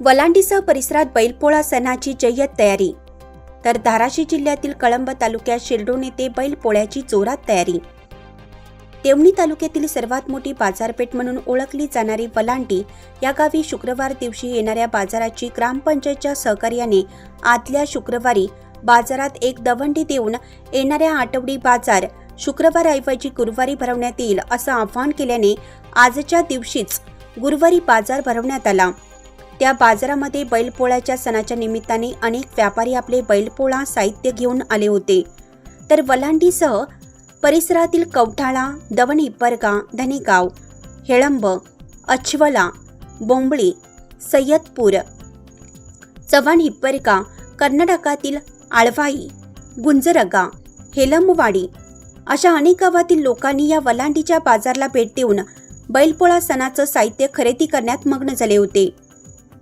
वलांडीसह परिसरात बैलपोळा सणाची जय्यत तयारी. तर धाराशिव जिल्ह्यातील कळंब तालुक्यात शिरडोन येथे बैलपोळ्याची जोरात तयारी. देवणी तालुक्यातील सर्वात मोठी बाजारपेठ म्हणून ओळखली जाणारी वलांडी या गावी शुक्रवार दिवशी येणाऱ्या बाजाराची ग्रामपंचायतच्या सहकार्याने आदल्या शुक्रवारी बाजारात एक दवंडी देऊन येणाऱ्या आठवडी बाजार शुक्रवारऐवजी गुरुवारी भरवण्यात येईल असं आवाहन केल्याने आजच्या दिवशीच गुरुवारी बाजार भरवण्यात आला. त्या बाजारामध्ये बैलपोळ्याच्या सणाच्या निमित्ताने अनेक व्यापारी आपले बैलपोळा साहित्य घेऊन आले होते. तर वलांडीसह परिसरातील कवठाळा दवण हिप्परगा धनेगाव हेळंब अछवला बोंबळी सय्यदपूर चव्हाण हिप्परगा कर्नाटकातील आळवाई गुंजरगा हेलमवाडी अशा अनेक गावातील लोकांनी या वलांडीच्या बाजारला भेट देऊन बैलपोळा सणाचं साहित्य खरेदी करण्यात मग्न झाले होते.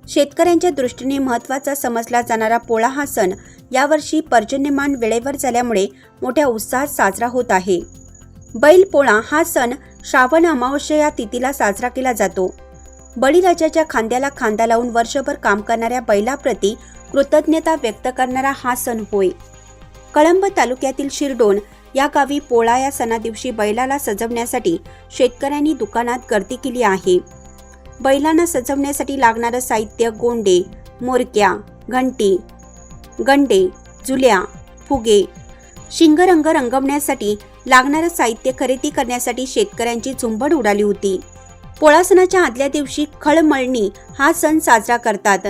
शेतकऱ्यांच्या दृष्टीने महत्त्वाचा समजला जाणारा पोळा हा सण यावर्षी पर्जन्यमान वेळेवर झाल्यामुळे मोठ्या उत्साहात साजरा होत आहे. बैलपोळा हा सण श्रावण अमावस्या या तिथीला साजरा केला जातो. बळीराजाच्या खांद्याला खांदा लावून वर्षभर काम करणाऱ्या बैलाप्रती कृतज्ञता व्यक्त करणारा हा सण होय. कळंब तालुक्यातील शिरडोन या गावी पोळा या सणादिवशी बैलाला सजवण्यासाठी शेतकऱ्यांनी दुकानात गर्दी केली आहे. बैलांना सजवण्यासाठी लागणारं साहित्य गोंडे मोरक्या घंटी गंडे जुल्या फुगे शिंगरंग रंगवण्यासाठी लागणारं साहित्य खरेदी करण्यासाठी शेतकऱ्यांची झुंबड उडाली होती. पोळा सणाच्या आदल्या दिवशी खळमळणी हा सण साजरा करतात.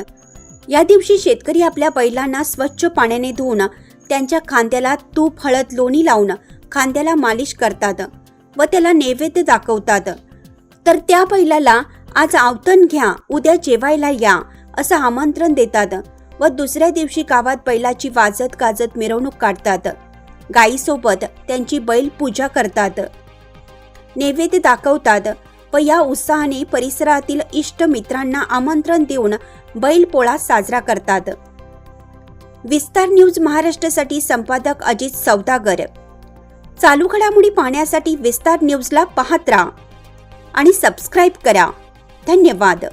या दिवशी शेतकरी आपल्या बैलांना स्वच्छ पाण्याने धुवून त्यांच्या खांद्याला तूप हळद लोणी लावून खांद्याला मालिश करतात व त्याला नैवेद्य दाखवतात. तर त्या बैलाला आज आवतण घ्या उद्या जेवायला या असं आमंत्रण देतात व दुसऱ्या दिवशी गावात बैलाची वाजत गाजत मिरवणूक काढतात. गायीसोबत त्यांची बैल पूजा करतात. नैवेद्य दाखवतात व या उत्साहाने परिसरातील इष्ट मित्रांना आमंत्रण देऊन बैलपोळा साजरा करतात. विस्तार न्यूज महाराष्ट्रासाठी संपादक अजित सौदागर. चालू घडामोडी पाहण्यासाठी विस्तार न्यूजला पाहत राहा आणि सबस्क्राईब करा. धन्यवाद